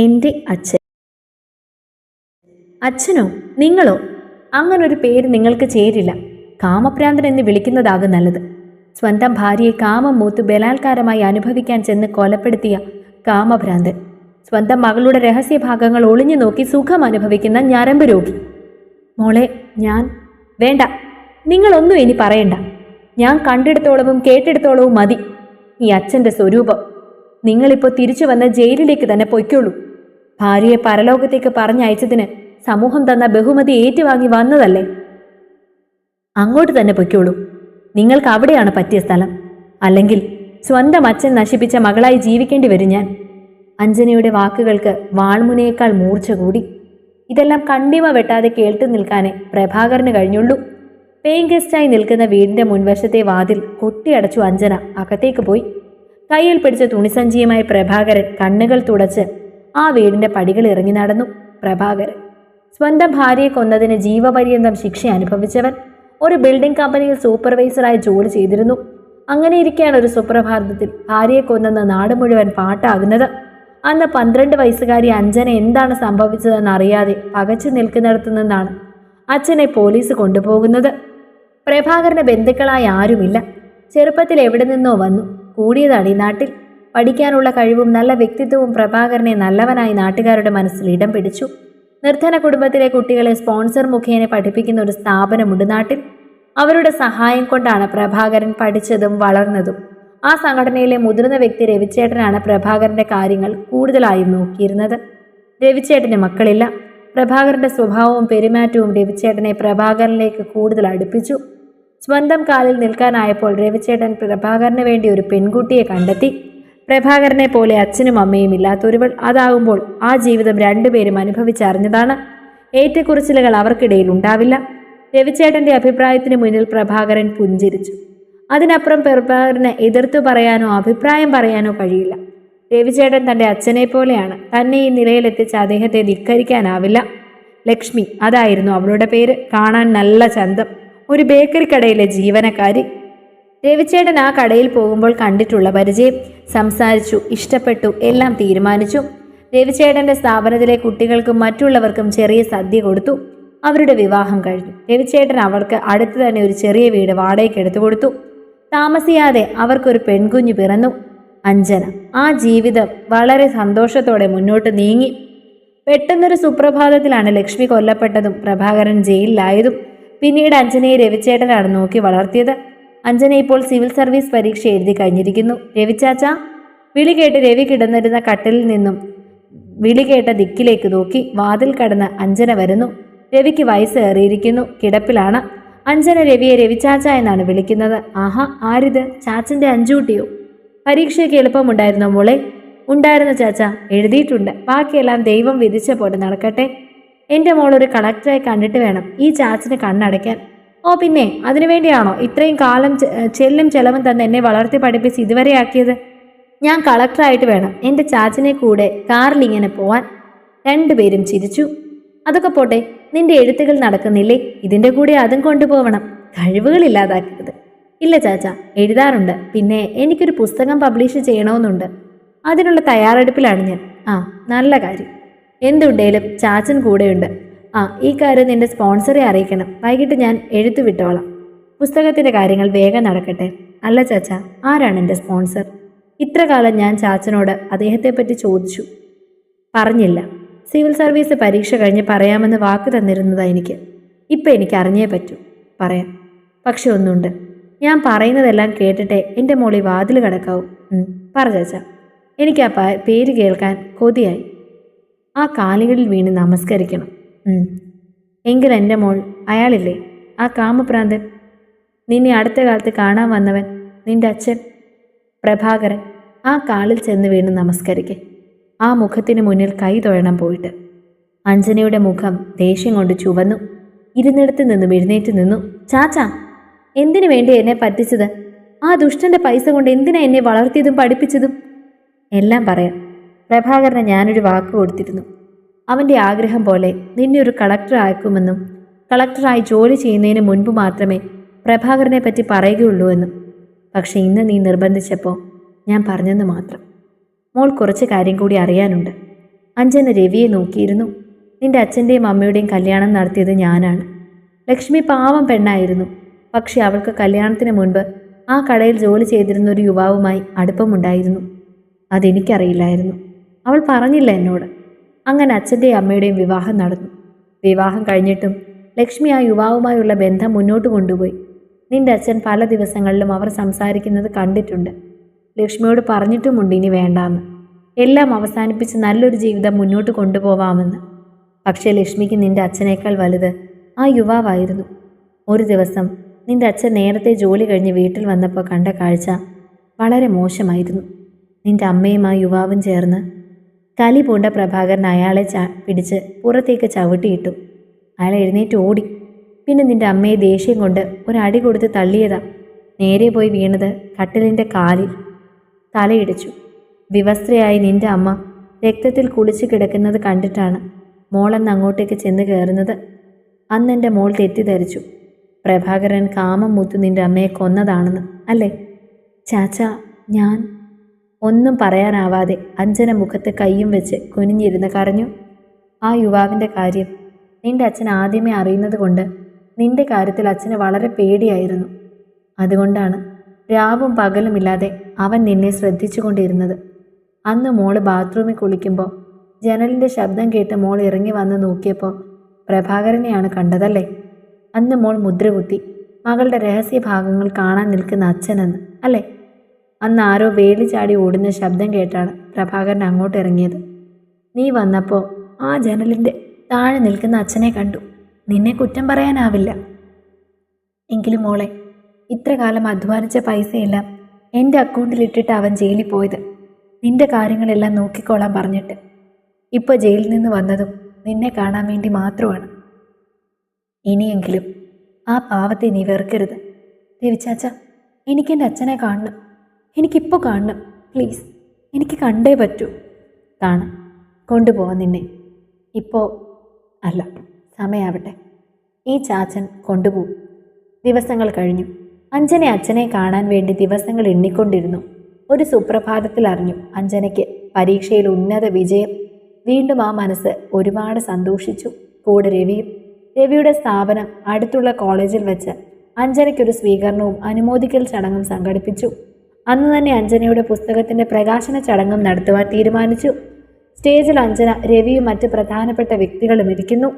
എന്റെ അച്ഛൻ. അച്ഛനോ? നിങ്ങളോ? അങ്ങനൊരു പേര് നിങ്ങൾക്ക് ചേരില്ല. കാമഭ്രാന്തൻ എന്ന് വിളിക്കുന്നതാകും നല്ലത്. സ്വന്തം ഭാര്യയെ കാമം മൂത്ത് ബലാത്കാരമായി അനുഭവിക്കാൻ ചെന്ന് കൊലപ്പെടുത്തിയ കാമഭ്രാന്തൻ. സ്വന്തം മകളുടെ രഹസ്യഭാഗങ്ങൾ ഒളിഞ്ഞു നോക്കി സുഖം അനുഭവിക്കുന്ന ഞരമ്പ് രോഗി. മോളെ ഞാൻ വേണ്ട. നിങ്ങളൊന്നും ഇനി പറയണ്ട. ഞാൻ കണ്ടിടത്തോളവും കേട്ടിടത്തോളവും മതി. ഈ അച്ഛന്റെ സ്വരൂപം. നിങ്ങളിപ്പോൾ തിരിച്ചു വന്ന ജയിലിലേക്ക് തന്നെ പൊയ്ക്കോളൂ ഭാര്യയെ പരലോകത്തേക്ക് പറഞ്ഞയച്ചതിന് സമൂഹം തന്ന ബഹുമതി ഏറ്റുവാങ്ങി വന്നതല്ലേ? അങ്ങോട്ട് തന്നെ പൊയ്ക്കോളൂ. നിങ്ങൾക്ക് അവിടെയാണ് പറ്റിയ സ്ഥലം. അല്ലെങ്കിൽ സ്വന്തം അച്ഛൻ നശിപ്പിച്ച മകളായി ജീവിക്കേണ്ടി വരും ഞാൻ. അഞ്ജനയുടെ വാക്കുകൾക്ക് വാൾമുനയേക്കാൾ മൂർച്ച കൂടി. ഇതെല്ലാം കണ്ടിമ വെട്ടാതെ കേട്ടു നിൽക്കാനേ പ്രഭാകരന് കഴിഞ്ഞുള്ളൂ. പേയിങ് ഗസ്റ്റായി നിൽക്കുന്ന വീടിന്റെ മുൻവശത്തെ വാതിൽ കൊട്ടിയടച്ചു അഞ്ജന അകത്തേക്ക് പോയി. കയ്യിൽ പിടിച്ച തുണിസഞ്ചിയുമായി പ്രഭാകരൻ കണ്ണുകൾ തുടച്ച് ആ വീടിന്റെ പടികൾ ഇറങ്ങി നടന്നു. പ്രഭാകരൻ. സ്വന്തം ഭാര്യയെ കൊന്നതിന് ജീവപര്യന്തം ശിക്ഷ അനുഭവിച്ചവൻ ഒരു ബിൽഡിംഗ് കമ്പനിയിൽ സൂപ്പർവൈസറായി ജോലി ചെയ്തിരുന്നു. അങ്ങനെ ഇരിക്കെയാണ് ഒരു സുപ്രഭാതത്തിൽ ഭാര്യയെ കൊന്നെന്ന് നാട് മുഴുവൻ പാട്ടാകുന്നത്. അന്ന് പന്ത്രണ്ട് വയസ്സുകാരി അഞ്ജന എന്താണ് സംഭവിച്ചതെന്ന് അറിയാതെ പകച്ചു നിൽക്കുന്നിടത്തു നിന്നാണ് അച്ഛനെ പോലീസ് കൊണ്ടുപോകുന്നത്. പ്രഭാകരന് ബന്ധുക്കളായി ആരുമില്ല. ചെറുപ്പത്തിൽ എവിടെ നിന്നോ വന്നു. കൂടിയതാണ് ഈ നാട്ടിൽ. പഠിക്കാനുള്ള കഴിവും നല്ല വ്യക്തിത്വവും പ്രഭാകരനെ നല്ലവനായി നാട്ടുകാരുടെ മനസ്സിൽ ഇടം പിടിച്ചു. നിർധന കുടുംബത്തിലെ കുട്ടികളെ സ്പോൺസർ മുഖേന പഠിപ്പിക്കുന്ന ഒരു സ്ഥാപനമുണ്ട് നാട്ടിൽ. അവരുടെ സഹായം കൊണ്ടാണ് പ്രഭാകരൻ പഠിച്ചതും വളർന്നതും. ആ സംഘടനയിലെ മുതിർന്ന വ്യക്തി രവിച്ചേട്ടനാണ് പ്രഭാകരന്റെ കാര്യങ്ങൾ കൂടുതലായും നോക്കിയിരുന്നത്. രവിച്ചേട്ടന് മക്കളില്ല. പ്രഭാകരന്റെ സ്വഭാവവും പെരുമാറ്റവും രവിച്ചേട്ടനെ പ്രഭാകരനിലേക്ക് കൂടുതൽ അടുപ്പിച്ചു. സ്വന്തം കാലിൽ നിൽക്കാനായപ്പോൾ രവിച്ചേട്ടൻ പ്രഭാകരന് വേണ്ടി ഒരു പെൺകുട്ടിയെ കണ്ടെത്തി. പ്രഭാകരനെ പോലെ അച്ഛനും അമ്മയും ഇല്ലാത്തൊരുവൾ അതാകുമ്പോൾ ആ ജീവിതം രണ്ടുപേരും അനുഭവിച്ചറിഞ്ഞതാണ്. ഏറ്റക്കുറിച്ചിലുകൾ അവർക്കിടയിൽ ഉണ്ടാവില്ല. രവിചേട്ടന്റെ അഭിപ്രായത്തിന് മുന്നിൽ പ്രഭാകരൻ പുഞ്ചിരിച്ചു. അതിനപ്പുറം പ്രഭാകരന് എതിർത്തു പറയാനോ അഭിപ്രായം പറയാനോ കഴിയില്ല. രവിചേട്ടൻ തന്റെ അച്ഛനെ പോലെയാണ്. തന്നെ ഈ നിലയിലെത്തിച്ച് അദ്ദേഹത്തെ ധിക്കരിക്കാനാവില്ല. ലക്ഷ്മി അതായിരുന്നു അവളുടെ പേര്. കാണാൻ നല്ല ചന്തം. ഒരു ബേക്കറി കടയിലെ ജീവനക്കാരി. രവിചേട്ടൻ ആ കടയിൽ പോകുമ്പോൾ കണ്ടിട്ടുള്ള പരിചയം. സംസാരിച്ചു ഇഷ്ടപ്പെട്ടു എല്ലാം തീരുമാനിച്ചു. രവിചേട്ടന്റെ സ്ഥാപനത്തിലെ കുട്ടികൾക്കും മറ്റുള്ളവർക്കും ചെറിയ സദ്യ കൊടുത്തു. അവരുടെ വിവാഹം കഴിഞ്ഞു. രവിചേട്ടൻ അവർക്ക് അടുത്ത് തന്നെ ഒരു ചെറിയ വീട് വാടകയ്ക്ക് എടുത്തു കൊടുത്തു. താമസിയാതെ അവർക്കൊരു പെൺകുഞ്ഞു പിറന്നു. അഞ്ജന ആ ജീവിതം വളരെ സന്തോഷത്തോടെ മുന്നോട്ട് നീങ്ങി. പെട്ടെന്നൊരു സുപ്രഭാതത്തിലാണ് ലക്ഷ്മി കൊല്ലപ്പെട്ടതും പ്രഭാകരൻ ജയിലിലായതും. പിന്നീട് അഞ്ജനയെ രവിചേട്ടനാണ് നോക്കി വളർത്തിയത്. അഞ്ജന ഇപ്പോൾ സിവിൽ സർവീസ് പരീക്ഷ എഴുതി കഴിഞ്ഞിരിക്കുന്നു. രവിച്ചാച്ച വിളി കേട്ട് രവി കിടന്നിരുന്ന കട്ടിലിൽ നിന്നും വിളി കേട്ട ദിക്കിലേക്ക് നോക്കി വാതിൽ കടന്ന് അഞ്ജന വരുന്നു. രവിക്ക് വയസ്സേറിയിരിക്കുന്നു കിടപ്പിലാണ്. അഞ്ജന രവിയെ രവിച്ചാച്ച എന്നാണ് വിളിക്കുന്നത്. ആഹാ ആരിത്? ചാച്ചന്റെ അഞ്ചൂട്ടിയോ? പരീക്ഷയ്ക്ക് എളുപ്പമുണ്ടായിരുന്നോ മോളെ? ഉണ്ടായിരുന്ന ചാച്ച. എഴുതിയിട്ടുണ്ട്. ബാക്കിയെല്ലാം ദൈവം വിധിച്ച പോലെ നടക്കട്ടെ. എന്റെ മോളൊരു കളക്ടറായി കണ്ടിട്ട് വേണം. ഈ ചാച്ചിന് കണ്ണടയ്ക്കാൻ. ഓ പിന്നെ അതിനുവേണ്ടിയാണോ ഇത്രയും കാലം ചെല്ലും ചെലവും തന്നെ എന്നെ വളർത്തി പഠിപ്പിച്ച് ഇതുവരെ ആക്കിയത്? ഞാൻ കളക്ടറായിട്ട് വേണം. എന്റെ ചാച്ചനെ കൂടെ കാറിൽ ഇങ്ങനെ പോവാൻ. രണ്ടുപേരും ചിരിച്ചു. അതൊക്കെ പോട്ടെ നിന്റെ എഴുത്തുകൾ നടക്കുന്നില്ലേ? ഇതിന്റെ കൂടെ അതും കൊണ്ടുപോകണം കഴിവുകൾ ഇല്ലാതാക്കരുത്. ഇല്ല ചാച്ച എഴുതാറുണ്ട്. പിന്നെ എനിക്കൊരു പുസ്തകം പബ്ലിഷ് ചെയ്യണമെന്നുണ്ട് അതിനുള്ള തയ്യാറെടുപ്പിലാണ് ഞാൻ. ആ നല്ല കാര്യം. എന്തുണ്ടേലും ചാച്ചൻ കൂടെയുണ്ട്. ആ ഈ കാര്യം നിന്റെ സ്പോൺസറെ അറിയിക്കണം. വൈകിട്ട് ഞാൻ എഴുത്തു വിട്ടോളാം. പുസ്തകത്തിന്റെ കാര്യങ്ങൾ വേഗം നടക്കട്ടെ. അല്ല ചാച്ച ആരാണ് എന്റെ സ്പോൺസർ? ഇത്രകാലം ഞാൻ ചാച്ചനോട് അദ്ദേഹത്തെപ്പറ്റി ചോദിച്ചു. പറഞ്ഞില്ല. സിവിൽ സർവീസ് പരീക്ഷ കഴിഞ്ഞ് പറയാമെന്ന് വാക്ക് തന്നിരുന്നതാ എനിക്ക്. ഇപ്പം എനിക്ക് അറിഞ്ഞേ പറ്റൂ. പറയാം. പക്ഷെ ഒന്നുണ്ട്. ഞാൻ പറയുന്നതെല്ലാം കേട്ടിട്ടേ എന്റെ മോളി വാതിൽ കിടക്കാവും. പറ ചാച്ച. എനിക്ക് ആ പേര് കേൾക്കാൻ കൊതിയായി. ആ കാലുകളിൽ വീണ് നമസ്കരിക്കണം. എങ്കിൽ എന്റെ മോൾ അയാളില്ലേ? ആ കാമപ്രാന്തൻ. നിന്നെ അടുത്ത കാലത്ത് കാണാൻ വന്നവൻ നിന്റെ അച്ഛൻ. പ്രഭാകരൻ ആ കാളിൽ ചെന്ന് വീണ് നമസ്കരിക്കെ. ആ മുഖത്തിന് മുന്നിൽ കൈ തൊഴണം പോയിട്ട്. അഞ്ജനയുടെ മുഖം ദേഷ്യം കൊണ്ട് ചുവന്നു. ഇരുന്നിടത്ത് നിന്നും എഴുന്നേറ്റ് നിന്നു. ചാച്ചാ എന്തിനു വേണ്ടി എന്നെ പറ്റിച്ചത്? ആ ദുഷ്ടന്റെ പൈസ കൊണ്ട് എന്തിനാ എന്നെ വളർത്തിയതും പഠിപ്പിച്ചതും? എല്ലാം പറയാം. പ്രഭാകരന് ഞാനൊരു വാക്ക് കൊടുത്തിരുന്നു. അവന്റെ ആഗ്രഹം പോലെ നിന്നെ ഒരു കളക്ടർ ആക്കുമെന്നും കളക്ടറായി ജോലി ചെയ്യുന്നതിന് മുൻപ് മാത്രമേ പ്രഭാകരനെ പറ്റി പറയുകയുള്ളൂ എന്നും. പക്ഷെ ഇന്ന് നീ നിർബന്ധിച്ചപ്പോൾ ഞാൻ പറഞ്ഞെന്ന് മാത്രം. മോൾ കുറച്ച് കാര്യം കൂടി അറിയാനുണ്ട്. അഞ്ജന രവിയെ നോക്കിയിരുന്നു. നിന്റെ അച്ഛന്റെയും അമ്മയുടെയും കല്യാണം നടത്തിയത് ഞാനാണ്. ലക്ഷ്മി പാവം പെണ്ണായിരുന്നു. പക്ഷെ അവൾക്ക് കല്യാണത്തിന് മുൻപ് ആ കടയിൽ ജോലി ചെയ്തിരുന്ന ഒരു യുവാവുമായി അടുപ്പമുണ്ടായിരുന്നു. അതെനിക്കറിയില്ലായിരുന്നു. അവൾ പറഞ്ഞില്ല എന്നോട്. അങ്ങനെ അച്ഛന്റെയും അമ്മയുടെയും വിവാഹം നടന്നു. വിവാഹം കഴിഞ്ഞിട്ടും ലക്ഷ്മി ആ യുവാവുമായുള്ള ബന്ധം മുന്നോട്ട് കൊണ്ടുപോയി. നിന്റെ അച്ഛൻ പല ദിവസങ്ങളിലും അവർ സംസാരിക്കുന്നത് കണ്ടിട്ടുണ്ട്. ലക്ഷ്മിയോട് പറഞ്ഞിട്ടുമുണ്ട് ഇനി വേണ്ടാന്ന്. എല്ലാം അവസാനിപ്പിച്ച് നല്ലൊരു ജീവിതം മുന്നോട്ട് കൊണ്ടുപോവാമെന്ന്. പക്ഷേ ലക്ഷ്മിക്ക് നിന്റെ അച്ഛനേക്കാൾ വലുത് ആ യുവാവായിരുന്നു. ഒരു ദിവസം നിന്റെ അച്ഛൻ നേരത്തെ ജോലി കഴിഞ്ഞ് വീട്ടിൽ വന്നപ്പോൾ കണ്ട കാഴ്ച വളരെ മോശമായിരുന്നു. നിന്റെ അമ്മയും ആ യുവാവും ചേർന്ന് കലി പൂണ്ട പ്രഭാകരൻ അയാളെ ചാ പിടിച്ച് പുറത്തേക്ക് ചവിട്ടിയിട്ടു. അയാൾ എഴുന്നേറ്റ് ഓടി. പിന്നെ നിന്റെ അമ്മയെ ദേഷ്യം കൊണ്ട് ഒരടി കൊടുത്ത് തള്ളിയതാ. നേരെ പോയി വീണത് കട്ടിലിന്റെ കാലിൽ. തലയിടിച്ചു. വിവസ്ത്രയായി നിന്റെ അമ്മ രക്തത്തിൽ കുളിച്ചു കിടക്കുന്നത് കണ്ടിട്ടാണ് മോളെന്ന് അങ്ങോട്ടേക്ക് ചെന്ന് കയറുന്നത് അന്ന് എന്റെ മോൾ തെറ്റിദ്ധരിച്ചു. പ്രഭാകരൻ കാമം മുത്തു നിന്റെ അമ്മയെ കൊന്നതാണെന്ന് അല്ലേ? ചാച്ച ഞാൻ ഒന്നും പറയാനാവാതെ അഞ്ജന മുഖത്ത് കൈയും വെച്ച് കുനിഞ്ഞിരുന്ന് കരഞ്ഞു. ആ യുവാവിന്റെ കാര്യം നിന്റെ അച്ഛൻ ആദ്യമേ അറിയുന്നത് കൊണ്ട് നിന്റെ കാര്യത്തിൽ അച്ഛന് വളരെ പേടിയായിരുന്നു. അതുകൊണ്ടാണ് രാവും പകലുമില്ലാതെ അവൻ നിന്നെ ശ്രദ്ധിച്ചുകൊണ്ടിരുന്നത് അന്ന് മോൾ ബാത്റൂമിൽ കുളിക്കുമ്പോൾ ജനലിന്റെ ശബ്ദം കേട്ട് മോൾ ഇറങ്ങി വന്ന് നോക്കിയപ്പോൾ പ്രഭാകരനെയാണ് കണ്ടതല്ലേ? അന്ന് മോൾ മുദ്രകുത്തി മകളുടെ രഹസ്യ ഭാഗങ്ങൾ കാണാൻ നിൽക്കുന്ന അച്ഛനെന്ന് അല്ലേ? അന്ന് ആരോ വേലി ചാടി ഓടുന്ന ശബ്ദം കേട്ടാണ് പ്രഭാകരൻ അങ്ങോട്ട് ഇറങ്ങിയത്. നീ വന്നപ്പോൾ ആ ജനലിന്റെ താഴെ നിൽക്കുന്ന അച്ഛനെ കണ്ടു. നിന്നെ കുറ്റം പറയാനാവില്ല. എങ്കിലും മോളെ ഇത്ര കാലം അധ്വാനിച്ച പൈസയെല്ലാം എന്റെ അക്കൗണ്ടിലിട്ടിട്ട് അവൻ ജയിലിൽ പോയത്. നിന്റെ കാര്യങ്ങളെല്ലാം നോക്കിക്കോളാൻ പറഞ്ഞിട്ട്. ഇപ്പോൾ ജയിലിൽ നിന്ന് വന്നതും നിന്നെ കാണാൻ വേണ്ടി മാത്രമാണ്. ഇനിയെങ്കിലും ആ പാവത്തെ നീ വെറുക്കരുത്. രവിച്ചാച്ച എനിക്കെന്റെ അച്ഛനെ കാണണം. എനിക്കിപ്പോൾ കാണണം. പ്ലീസ് എനിക്ക് കണ്ടേ പറ്റൂ. കാണാം. കൊണ്ടുപോവാൻ നിന്നെ. ഇപ്പോൾ അല്ല സമയാവട്ടെ. ഈ ചാച്ചൻ കൊണ്ടുപോകും. ദിവസങ്ങൾ കഴിഞ്ഞു. അഞ്ജന അച്ഛനെ കാണാൻ വേണ്ടി ദിവസങ്ങൾ എണ്ണിക്കൊണ്ടിരുന്നു. ഒരു സുപ്രഭാതത്തിൽ അറിഞ്ഞു അഞ്ജനയ്ക്ക് പരീക്ഷയിൽ ഉന്നത വിജയം. വീണ്ടും ആ മനസ്സ് ഒരുപാട് സന്തോഷിച്ചു. കൂടെ രവിയും രവിയുടെ സ്ഥാപനം അടുത്തുള്ള കോളേജിൽ വെച്ച് അഞ്ജനയ്ക്കൊരു സ്വീകരണവും അനുമോദിക്കൽ ചടങ്ങും സംഘടിപ്പിച്ചു. അന്ന് തന്നെ അഞ്ജനയുടെ പുസ്തകത്തിന്റെ പ്രകാശന ചടങ്ങും നടത്തുവാൻ തീരുമാനിച്ചു. സ്റ്റേജിൽ അഞ്ജന രവിയും മറ്റ് പ്രധാനപ്പെട്ട വ്യക്തികളും ഇരിക്കുന്നു.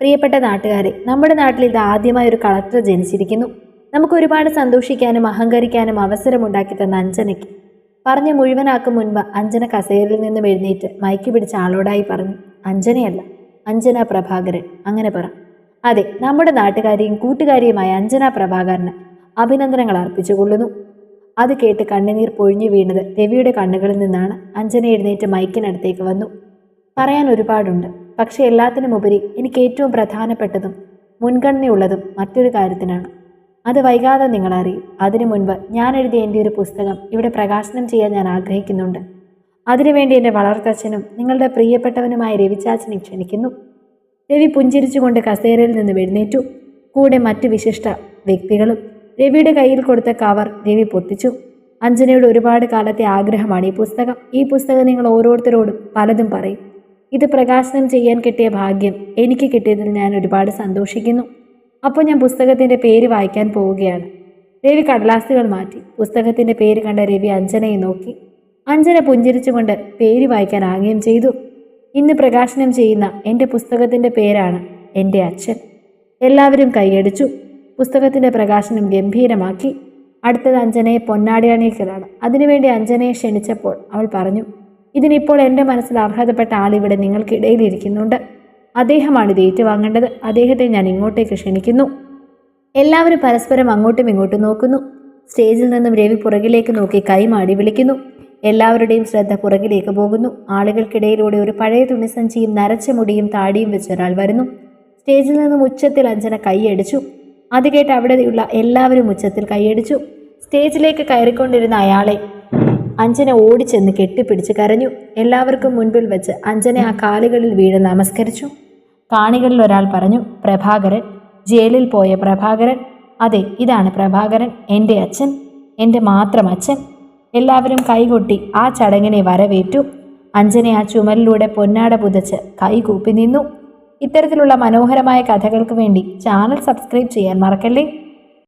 പ്രിയപ്പെട്ട നാട്ടുകാരെ നമ്മുടെ നാട്ടിൽ ഇത് ആദ്യമായി ഒരു കളക്ടർ ജനിച്ചിരിക്കുന്നു. നമുക്ക് ഒരുപാട് സന്തോഷിക്കാനും അഹങ്കരിക്കാനും അവസരമുണ്ടാക്കി തന്ന അഞ്ജനയ്ക്ക്. പറഞ്ഞ് മുഴുവനാക്കും മുൻപ് അഞ്ജന കസേരയിൽ നിന്നും എഴുന്നേറ്റ് മയക്കി പിടിച്ച ആളോടായി പറഞ്ഞു അഞ്ജനയല്ല അഞ്ജന പ്രഭാകരൻ അങ്ങനെ പറ. അതെ നമ്മുടെ നാട്ടുകാരിയും കൂട്ടുകാരിയുമായ അഞ്ജന പ്രഭാകരന് അഭിനന്ദനങ്ങൾ അർപ്പിച്ചുകൊള്ളുന്നു. അത് കേട്ട് കണ്ണുനീർ പൊഴിഞ്ഞു വീണത് രവിയുടെ കണ്ണുകളിൽ നിന്നാണ്. അഞ്ജന എഴുന്നേറ്റ് മൈക്കിനടുത്തേക്ക് വന്നു. പറയാൻ ഒരുപാടുണ്ട്. പക്ഷെ എല്ലാത്തിനുമുപരി എനിക്ക് ഏറ്റവും പ്രധാനപ്പെട്ടതും മുൻഗണനയുള്ളതും മറ്റൊരു കാര്യത്തിനാണ്. അത് വൈകാതെ നിങ്ങളറിയും. അതിനു മുൻപ് ഞാൻ എഴുതിയ എന്റെ ഒരു പുസ്തകം ഇവിടെ പ്രകാശനം ചെയ്യാൻ ഞാൻ ആഗ്രഹിക്കുന്നുണ്ട്. അതിനുവേണ്ടി എന്റെ വളർത്തച്ഛനും നിങ്ങളുടെ പ്രിയപ്പെട്ടവനുമായ രവിചാച്ചനെ ക്ഷണിക്കുന്നു. രവി പുഞ്ചിരിച്ചുകൊണ്ട് കസേരയിൽ നിന്ന് എഴുന്നേറ്റു. കൂടെ മറ്റു വിശിഷ്ട വ്യക്തികളും രവിയുടെ കയ്യിൽ കൊടുത്ത കവർ രവി പൊട്ടിച്ചു അഞ്ജനയുടെ ഒരുപാട് കാലത്തെ ആഗ്രഹമാണ് ഈ പുസ്തകം. ഈ പുസ്തകം നിങ്ങൾ ഓരോരുത്തരോടും പലതും പറയും. ഇത് പ്രകാശനം ചെയ്യാൻ കിട്ടിയ ഭാഗ്യം എനിക്ക് കിട്ടിയതിൽ ഞാൻ ഒരുപാട് സന്തോഷിക്കുന്നു. അപ്പോൾ ഞാൻ പുസ്തകത്തിന്റെ പേര് വായിക്കാൻ പോവുകയാണ്. രവി കടലാസുകൾ മാറ്റി. പുസ്തകത്തിന്റെ പേര് കണ്ട രവി അഞ്ജനയെ നോക്കി. അഞ്ജന പുഞ്ചിരിച്ചുകൊണ്ട് പേര് വായിക്കാൻ ആംഗ്യം ചെയ്തു. ഇന്ന് പ്രകാശനം ചെയ്യുന്ന എന്റെ പുസ്തകത്തിന്റെ പേരാണ് എന്റെ അച്ഛൻ. എല്ലാവരും കൈയടിച്ചു. പുസ്തകത്തിന്റെ പ്രകാശനം ഗംഭീരമാക്കി. അടുത്തത് അഞ്ജനയെ പൊന്നാടിയണിയിക്കലാണ് അതിനുവേണ്ടി അഞ്ജനയെ ക്ഷണിച്ചപ്പോൾ അവൾ പറഞ്ഞു ഇതിനിപ്പോൾ എന്റെ മനസ്സിൽ അർഹതപ്പെട്ട ആളിവിടെ നിങ്ങൾക്കിടയിൽ ഇരിക്കുന്നുണ്ട് അദ്ദേഹമാണ് ഇത് ഏറ്റുവാങ്ങേണ്ടത്. അദ്ദേഹത്തെ ഞാൻ ഇങ്ങോട്ടേക്ക് ക്ഷണിക്കുന്നു. എല്ലാവരും പരസ്പരം അങ്ങോട്ടും ഇങ്ങോട്ടും നോക്കുന്നു. സ്റ്റേജിൽ നിന്നും രവി പുറകിലേക്ക് നോക്കി കൈമാടി വിളിക്കുന്നു. എല്ലാവരുടെയും ശ്രദ്ധ പുറകിലേക്ക് പോകുന്നു. ആളുകൾക്കിടയിലൂടെ ഒരു പഴയ തുണിസഞ്ചിയും നരച്ച മുടിയും താടിയും വെച്ച് ഒരാൾ വരുന്നു. സ്റ്റേജിൽ നിന്നും ഉച്ചത്തിൽ അഞ്ജന കൈയടിച്ചു. അത് കേട്ട് അവിടെയുള്ള എല്ലാവരും ഉച്ചത്തിൽ കൈയടിച്ചു. സ്റ്റേജിലേക്ക് കയറിക്കൊണ്ടിരുന്ന അയാളെ അഞ്ജന ഓടിച്ചെന്ന് കെട്ടിപ്പിടിച്ച് കരഞ്ഞു. എല്ലാവർക്കും മുൻപിൽ വെച്ച് അഞ്ജന ആ കാലുകളിൽ വീണ് നമസ്കരിച്ചു. കാണികളിൽ ഒരാൾ പറഞ്ഞു പ്രഭാകരൻ ജയിലിൽ പോയ പ്രഭാകരൻ. അതെ ഇതാണ് പ്രഭാകരൻ എന്റെ അച്ഛൻ എന്റെ മാത്രം അച്ഛൻ. എല്ലാവരും കൈകൊട്ടി ആ ചടങ്ങിനെ വരവേറ്റു. അഞ്ജന ആ ചുമലിലൂടെ പൊന്നാട പുതച്ച് കൈകൂപ്പി നിന്നു. ഇത്തരത്തിലുള്ള മനോഹരമായ കഥകൾക്ക് വേണ്ടി ചാനൽ സബ്സ്ക്രൈബ് ചെയ്യാൻ മറക്കല്ലേ?